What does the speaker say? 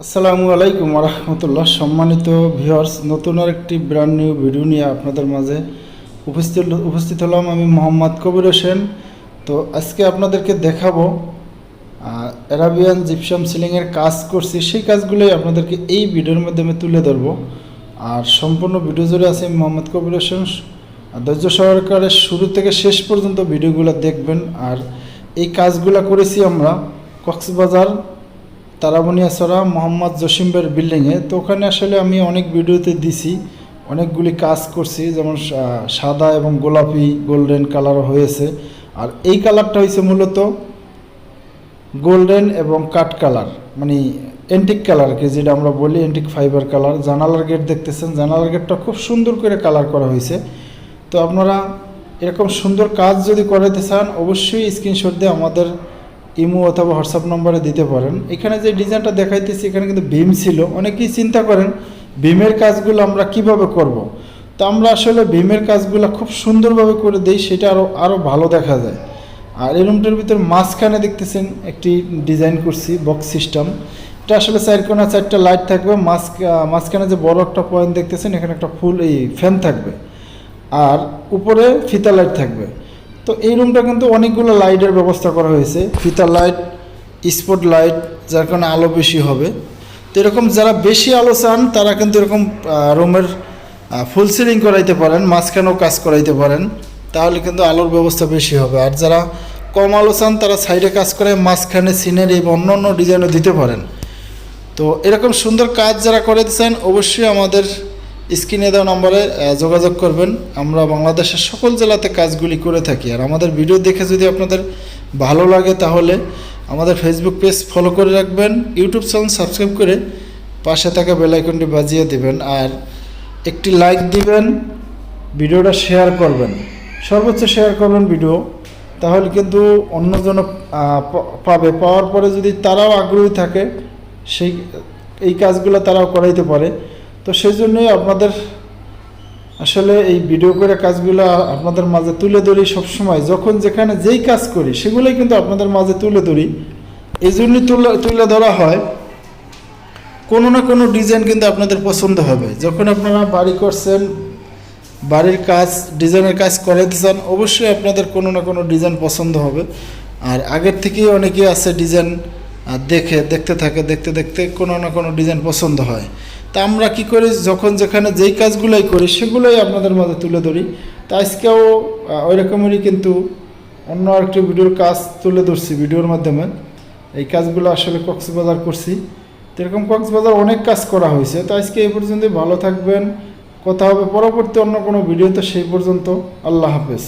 আসসালামু আলাইকুম রহমতুল্লাহ সম্মানিত ভিউয়ার্স, নতুন আর একটি ব্র্যান্ড নিউ ভিডিও নিয়ে আপনাদের মাঝে উপস্থিত উপস্থিত হলাম আমি মোহাম্মদ কবির হোসেন। তো আজকে আপনাদেরকে দেখাবো অ্যারাবিয়ান জিপসাম সিলিংয়ের কাজ করছি। সেই কাজগুলোই আপনাদেরকে এই ভিডিওর মাধ্যমে তুলে ধরবো। আর সম্পূর্ণ ভিডিও জুড়ে আছে মোহাম্মদ কবির হোসেন। ধৈর্য সহকারে শুরু থেকে শেষ পর্যন্ত ভিডিওগুলো দেখবেন। আর এই কাজগুলো করেছি আমরা কক্সবাজার তারাবনিয়াছড়া মোহাম্মদ জসিমবের বিল্ডিংয়ে তো ওখানে আসলে আমি অনেক ভিডিওতে দিছি, অনেকগুলি কাজ করছি, যেমন সাদা এবং গোলাপি গোল্ডেন কালার হয়েছে। আর এই কালারটা হয়েছে মূলত গোল্ডেন এবং কাট কালার মানে এন্টিক কালারকে যেটা আমরা বলি এন্টিক ফাইবার কালার জানালার গেট দেখতেছেন, জানালার গেটটা খুব সুন্দর করে কালার করা হয়েছে। তো আপনারা এরকম সুন্দর কাজ যদি করাতে চান, অবশ্যই স্ক্রিনশট দিয়ে আমাদের ইমো অথবা হোয়াটসঅ্যাপ নম্বরে দিতে পারেন। এখানে যে ডিজাইনটা দেখাইতেছি, এখানে কিন্তু ভীম ছিল। অনেকেই চিন্তা করেন, ভীমের কাজগুলো আমরা কীভাবে করব। তো আমরা আসলে ভীমের কাজগুলো খুব সুন্দরভাবে করে দেই, সেটা আরও আরও ভালো দেখা যায়। আর এই রুমটার ভিতর মাঝখানে দেখতেছেন, একটি ডিজাইন করছি, বক্স সিস্টেম। এটা আসলে চার কোনা, চারটা লাইট থাকবে। মাঝ মাঝখানে যে বড় একটা পয়েন্ট দেখতেছেন, এখানে একটা ফুল, এই ফ্যান থাকবে। আর উপরে ফিতা লাইট থাকবে। তো এই রুমটা কিন্তু অনেকগুলো লাইটের ব্যবস্থা করা হয়েছে। ফিতা লাইট স্পট লাইট যার কারণে আলো বেশি হবে। তো এরকম যারা বেশি আলো চান, তারা কিন্তু এরকম রুমের ফুল সিলিং করাইতে পারেন, মাঝখানেও কাজ করাইতে পারেন। তাহলে কিন্তু আলোর ব্যবস্থা বেশি হবে। আর যারা কম আলো চান, তারা সাইডে কাজ করে, মাঝখানে সিনারি এবং অন্য অন্য ডিজাইনও দিতে পারেন। তো এরকম সুন্দর কাজ যারা করে দিচ্ছেন অবশ্যই আমাদের স্ক্রিনে দেওয়া নম্বরে যোগাযোগ করবেন। আমরা বাংলাদেশের সকল জেলাতে কাজগুলি করে থাকি। আর আমাদের ভিডিও দেখে যদি আপনাদের ভালো লাগে তাহলে আমাদের ফেসবুক পেজ ফলো করে রাখবেন ইউটিউব চ্যানেল সাবস্ক্রাইব করে পাশে থাকা বেলাইকনটি বাজিয়ে দিবেন, আর একটি লাইক দিবেন, ভিডিওটা শেয়ার করবেন। সর্বোচ্চ শেয়ার করবেন ভিডিও তাহলে কিন্তু অন্যজন পাবে। পাওয়ার পরে যদি তারাও আগ্রহী থাকে, সেই, এই কাজগুলো তারাও করাইতে পারে। তো সেই জন্যই আপনাদের আসলে এই ভিডিও করে কাজগুলো আপনাদের মাঝে তুলে ধরি সবসময়। যখন যেখানে যেই কাজ করি, সেগুলোই কিন্তু আপনাদের মাঝে তুলে ধরি। এই জন্যই তুলে তুলে ধরা হয়। কোনো না কোনো ডিজাইন কিন্তু আপনাদের পছন্দ হবে। যখন আপনারা বাড়ি করছেন, বাড়ির কাজ ডিজাইনের কাজ করাইতে চান, অবশ্যই আপনাদের কোনো না কোনো ডিজাইন পছন্দ হবে। আর আগের থেকেই অনেকেই আছে ডিজাইন দেখে, দেখতে থাকে, দেখতে দেখতে কোনো না কোনো ডিজাইন পছন্দ হয়। তা আমরা কি করি? যখন যেখানে যেই কাজগুলোই করি, সেগুলোই আপনাদের মাঝে তুলে ধরি। তা আজকেও ওই রকমেরই কিন্তু অন্য আরেকটি ভিডিওর কাজ তুলে ধরছি ভিডিওর মাধ্যমে। এই কাজগুলো আসলে কক্সবাজার করছি। তো এরকম কক্সবাজার অনেক কাজ করা হয়েছে। তো আজকে এই পর্যন্ত ভালো থাকবেন। কথা হবে পরবর্তী অন্য কোনো ভিডিওতে। সেই পর্যন্ত আল্লাহ হাফেজ।